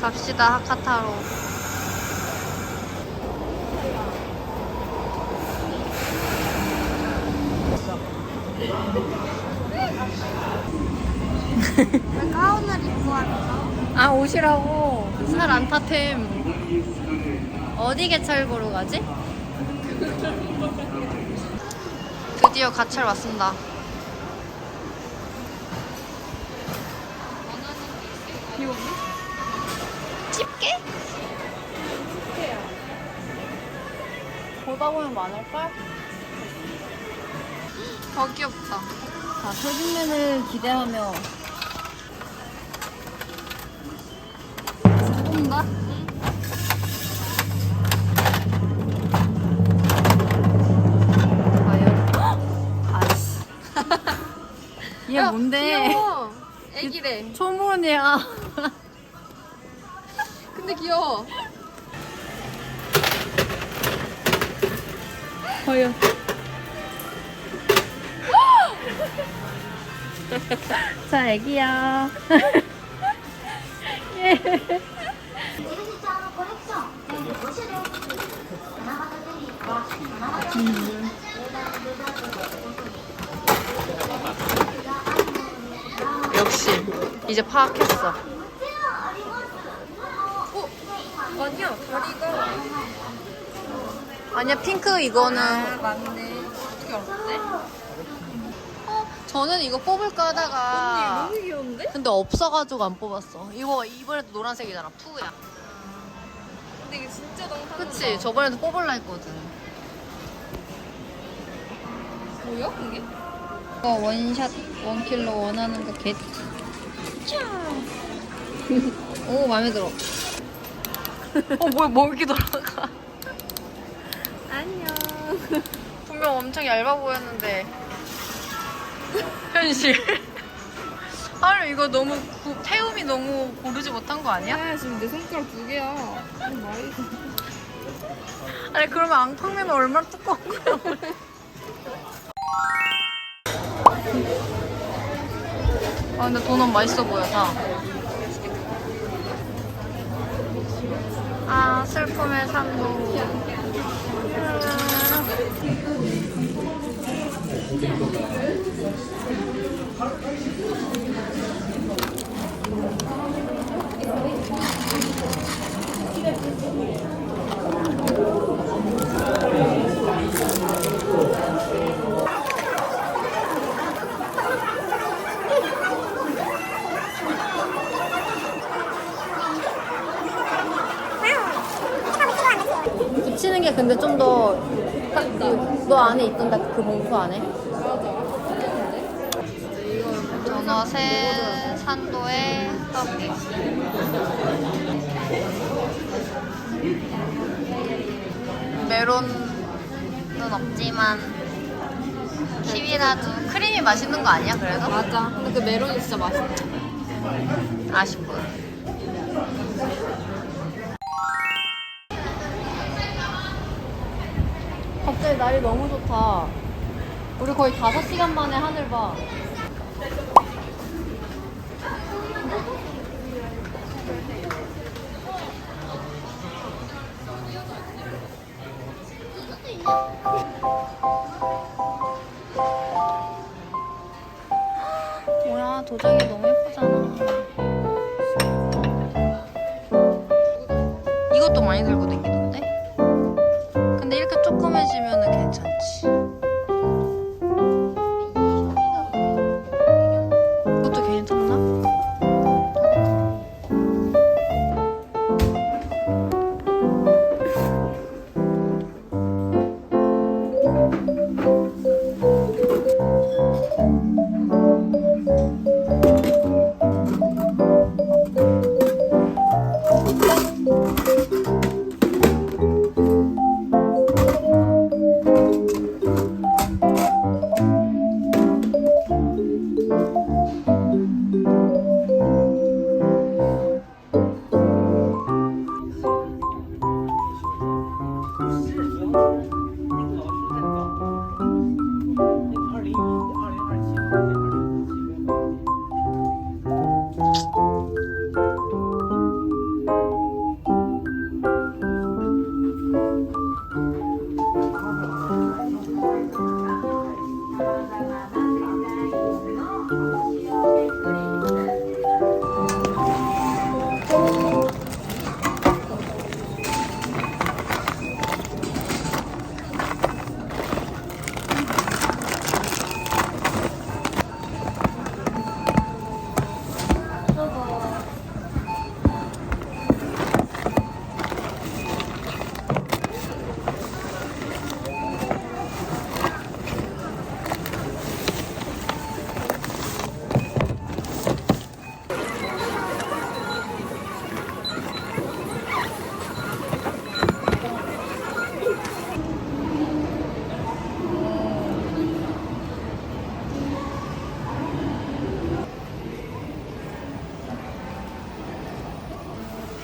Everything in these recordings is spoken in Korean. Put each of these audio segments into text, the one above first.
갑시다 하카타로. 왜 가운을 입고 왔어? 아 옷이라고 살 안 타템. 어디 개찰보러 가지? 드디어 가찰 왔습니다. 집게? 보다 보면 많을걸? 더 귀엽다. 자, 표준면을 기대하며 뽑는다? 과연? 아이씨. 얘 뭔데? 귀여워. 애기래. 초문이야. 근데 귀여워. 과연. 자, 애기야. 예. 음. 역시 이제 파악했어. 어? 아니야 다리가 아니야 핑크 이거는 맞네. 어떻게 알았대? 어, 저는 이거 뽑을까 하다가 너무 귀여운데? 근데 없어가지고 안 뽑았어. 이거 이번에도 노란색이잖아 푸야. 근데 이게 진짜 너무 그치 저번에도 뽑을라 했거든. 뭐야, 이게? 이거 원샷 원킬로 원하는 거 겟. 오 마음에 들어. 어 뭐야 뭐 이렇게 돌아가? 안녕. 분명 엄청 얇아 보였는데 현실. 아니 이거 너무 구- 태움이 너무 고르지 못한 거 아니야? 야, 지금 내 손가락 두 개야. 많이. 아니 그러면 앙팡맨은 얼마나 두꺼운 거야? 아 근데 도넛 맛있어 보여 다. 아 슬픔의 산도. 붙이는 게 근데 좀 더 딱 너 안에 있던 딱 그 봉투 안에. 떡. 메론은 없지만 키위라도 크림이 맛있는 거 아니야 그래도? 맞아. 근데 그 메론이 진짜 맛있어. 아쉽군. 갑자기 날이 너무 좋다. 우리 거의 5시간 만에 하늘 봐. 도장이 너무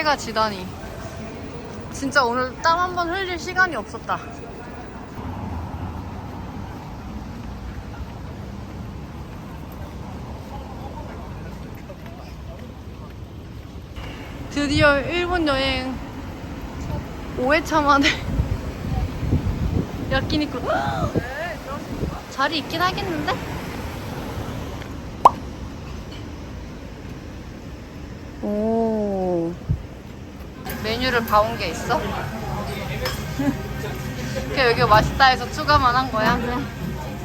해가 지다니. 진짜 오늘 땀 한 번 흘릴 시간이 없었다. 드디어 일본 여행 5회차 만에 야끼니쿠 자리 있긴 하겠는데? 메뉴를 봐온 게 있어? 그냥 여기 맛있다 해서 추가만 한 거야?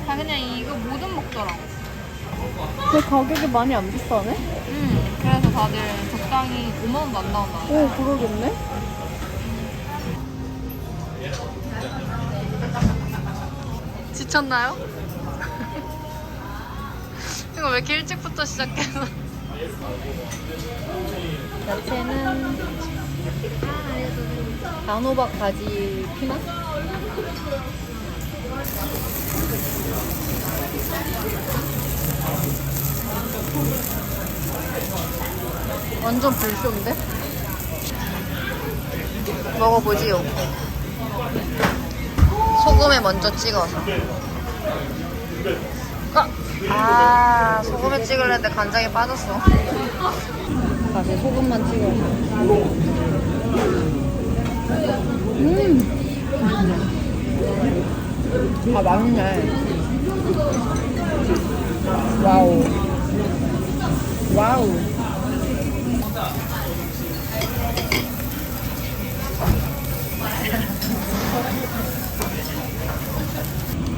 다 그냥 이거 뭐든 먹더라고. 근데 가격이 많이 안 비싸네? 응. 그래서 다들 적당히 5만 원도 안 나온다. 오 그러겠네 지쳤나요? 이거 왜 이렇게 일찍부터 시작해서 야채는 단호박 가지 피망? 완전 불쇼인데? 먹어보지요. 소금에 먼저 찍어서. 아, 아 소금에 찍으려는데 간장에 빠졌어. 다시 소금만 찍어서. 음. 아, 맛있네. 와우. 와우.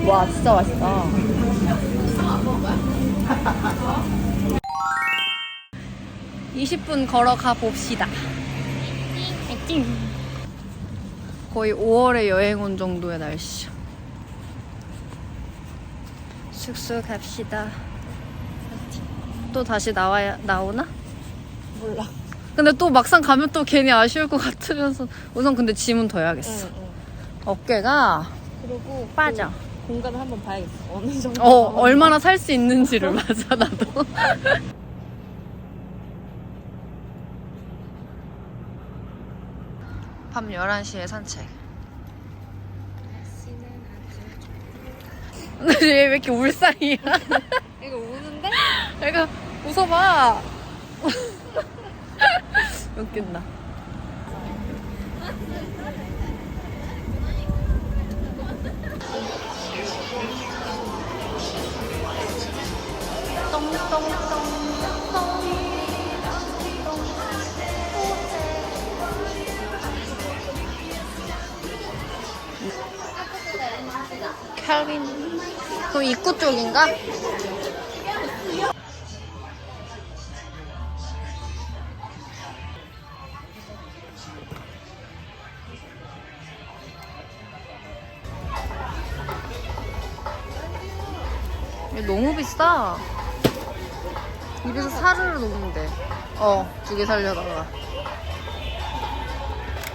와 진짜 맛있다. (20분) 걸어가 봅시다. 거의 5월에 여행 온 정도의 날씨. 숙소 갑시다. 또 다시 나와야 나오나? 몰라. 근데 또 막상 가면 또 괜히 아쉬울 것 같으면서 우선 근데 짐은 더 해야겠어. 응, 응. 어깨가 그리고 빠져. 그 공간을 한번 봐야겠어. 어느 정도. 어, 얼마나 살 수 있는지를 맞아, 나도. 밤 11시에 산책. 근데 얘 왜 이렇게 울상이야? 이거 우는데? 얘가 웃어봐. 웃긴다. 캘빈. 그럼 입구 쪽인가? 너무 비싸. 입에서 사르르 녹는데. 어, 두 개 살려다가.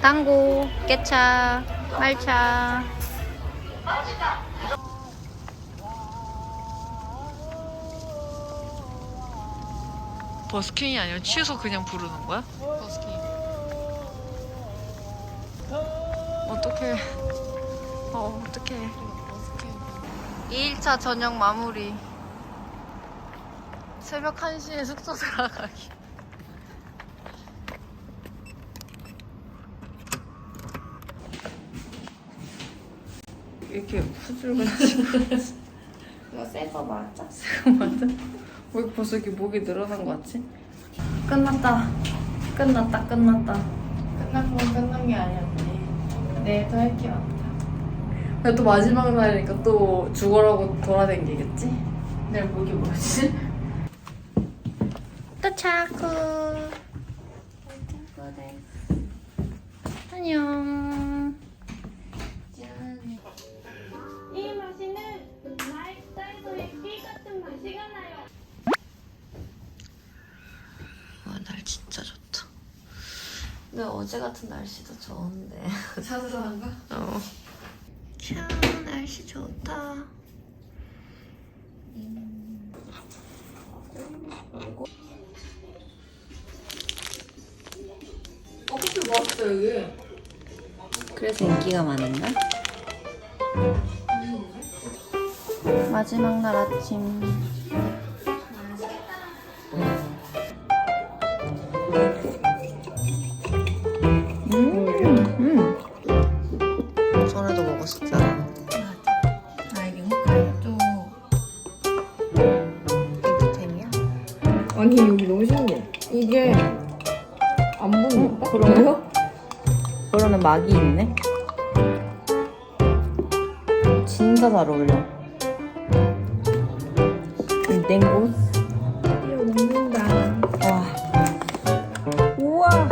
땅고, 깨차, 말차. 버스킹이 아니라 취해서 그냥 부르는 거야? 버스킹. 어떡해. 어, 어떡해. 버스킹. 2일차 저녁 마무리. 새벽 1시에 숙소 들어가기. 이렇게 후줄근하지 이거 새거 맞아? 맞아? 왜 벌써 이렇게 목이 늘어난 거 같지? 끝났다. 끝났다, 끝났다. 끝난 건 끝난 게 아니었네. 내일도 할게 많다. 근데 또 마지막 날이니까 또 죽어라고 돌아다니겠지? 내일 목이 뭐지? 도착. 안녕. 근데 어제 같은 날씨도 좋은데. 거? 어. 참, 날씨 좋다. 맛있어 여기. 그래서 인기가 많은가? 마지막 날 아침. 막이 있네. 진짜 잘 어울려. 이 냉고. 이거 먹는다. 와. 우와.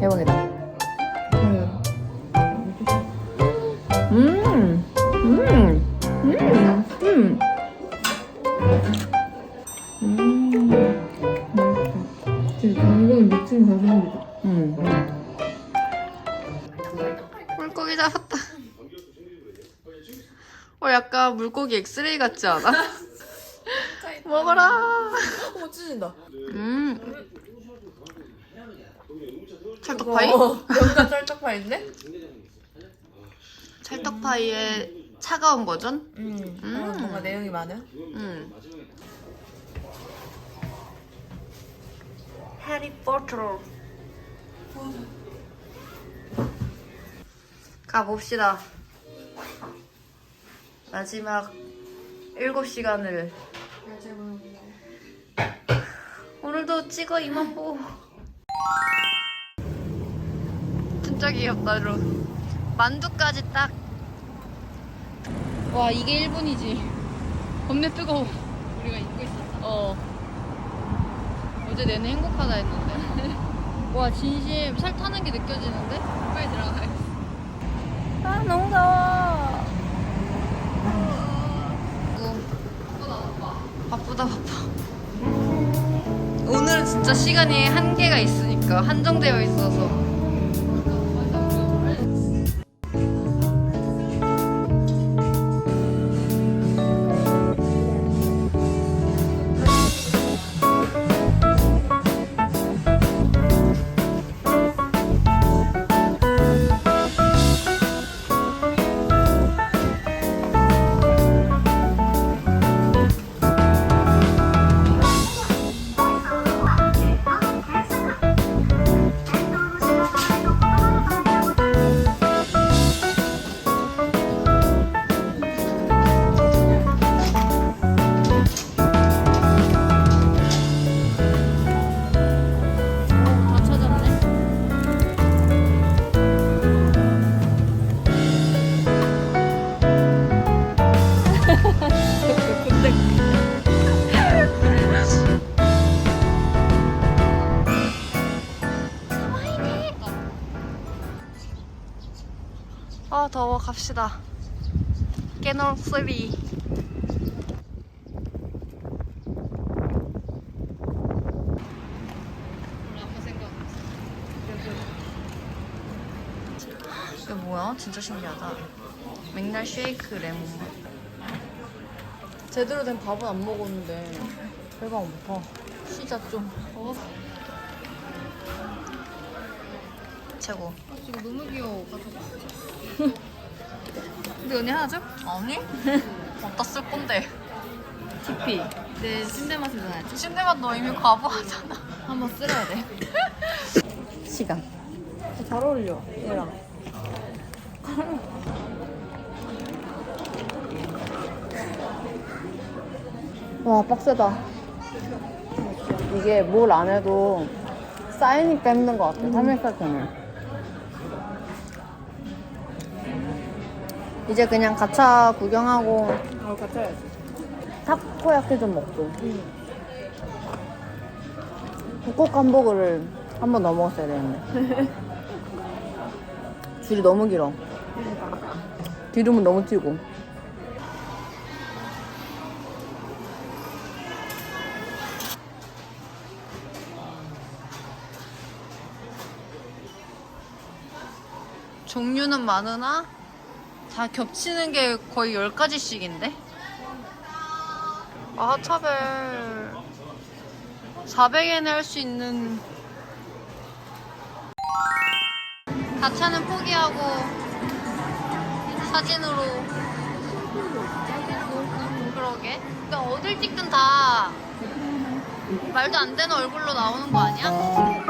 대박이다. 물고기 엑스레이 같지 않아? 먹어라. 어 찢는다. 음. 찰떡파이? 여기가 쩔떡파인데? 찰떡파이의 차가운 버전? 음. 음. 어, 뭔가 내용이 많은. 음. 해리포터. 가봅시다. 마지막 7시간을. 오늘도 찍어 이만보. 진짜 귀엽다, 루. 만두까지 딱. 와, 이게 일본이지. 겁내 뜨거워. 우리가 입고 있었다. 어. 어제 내내 행복하다 했는데. 와, 진심 살 타는 게 느껴지는데? 빨리 들어가야겠어. 아, 너무 더워. 바쁘다, 바빠. 오늘은 진짜 시간이 한계가 있으니까, 한정되어 있어서. 아 더워 갑시다. 깨놀 쓰리. 이게 뭐야? 진짜 신기하다. 맥날 쉐이크 레몬 맛. 제대로 된 밥은 안 먹었는데 배가 안 고파. 시자 좀. 최고. 아, 지금 너무 귀여워. 가져가. 우리 언니 하나 줘? 아니? 어디다 쓸 건데? TP. 내 침대 맛을 전해야지. 침대만 너 이미 과부하잖아. 한번 쓸어야 돼. 시간. 잘 어울려. 얘랑. 와 빡세다. 이게 뭘 안 해도 쌓이니까 힘든 것 같아. 3일살편을. 이제 그냥 가차 구경하고 어, 같아야지. 타코야키 좀 먹고. 북극 hamburger를 한 번 더 먹었어야 되는데. 줄이 너무 길어. 기름은 너무 튀고. 종류는 많으나 다 겹치는 게 거의 10가지씩인데? 아, 하차벨 400엔에 할 수 있는 가차는 포기하고 사진으로 그러게 근데 어딜 찍든 다 말도 안 되는 얼굴로 나오는 거 아니야?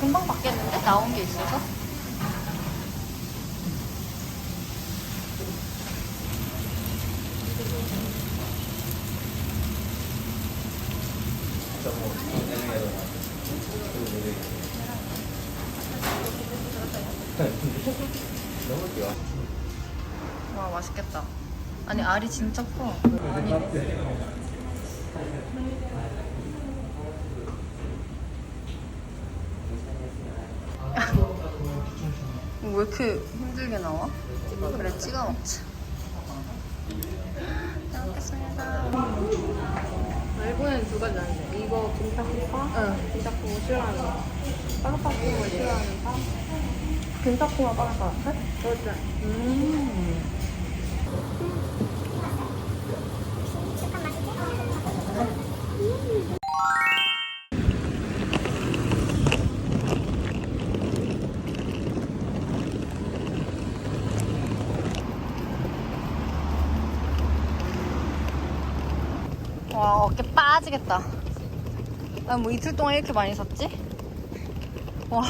금방 받겠는데? 나온 게 있어서? 와 맛있겠다. 아니 알이 진짜 커. 왜 이렇게 힘들게 나와? 그래 찍어 먹자. 잘 먹겠습니다. 말고는 두 가지 아는데 이거 김타코파? 응. 김타코 싫어하는 거. 빠삭빠삭한 싫어하는 거. 김타코만 빠삭빠삭해? 그렇지. 음. 빠지겠다. 난 뭐 이틀 동안 이렇게 많이 샀지? 와.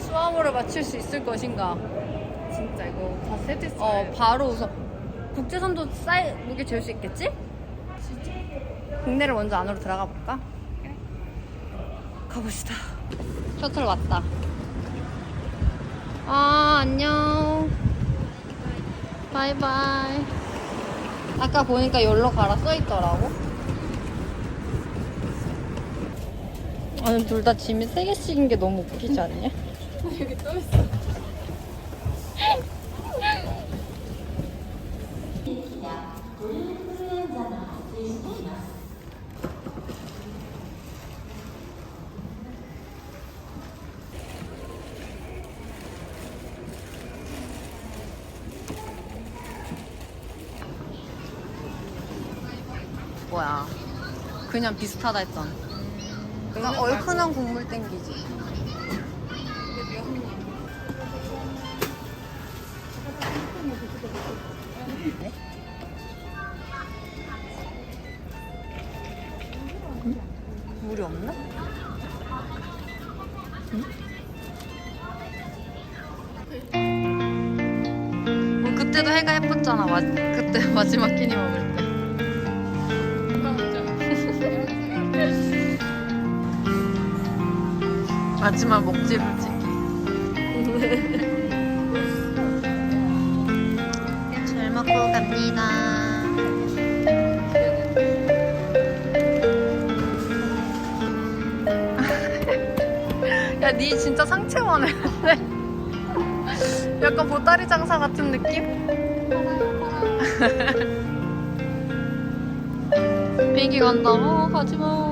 수화물을 맞출 수 있을 것인가? 진짜 이거 다 세트 어 바로 우선 국제선도 사이 무게 재울 수 있겠지? 진짜. 국내를 먼저 안으로 들어가 볼까? 가봅시다. 셔틀 왔다. 아 안녕. 바이바이. 아까 보니까 여기로 가라 써 있더라고. 아니 둘 다 짐이 세 개씩인 게 너무 웃기지 않냐? 여기 또 있어. 뭐야? 그냥 비슷하다 했잖아. 그냥 얼큰한 국물 땡기지. 네? 응? 물이 없나? 응? 뭐 그때도 해가 예뻤잖아. 마, 그때 마지막 끼니 먹을 때. 마지막 목지 불지기. 잘 먹고 갑니다. 야, 니 진짜 상체만 했네. 약간 보따리 장사 같은 느낌? 비행기 간다고? 가지마.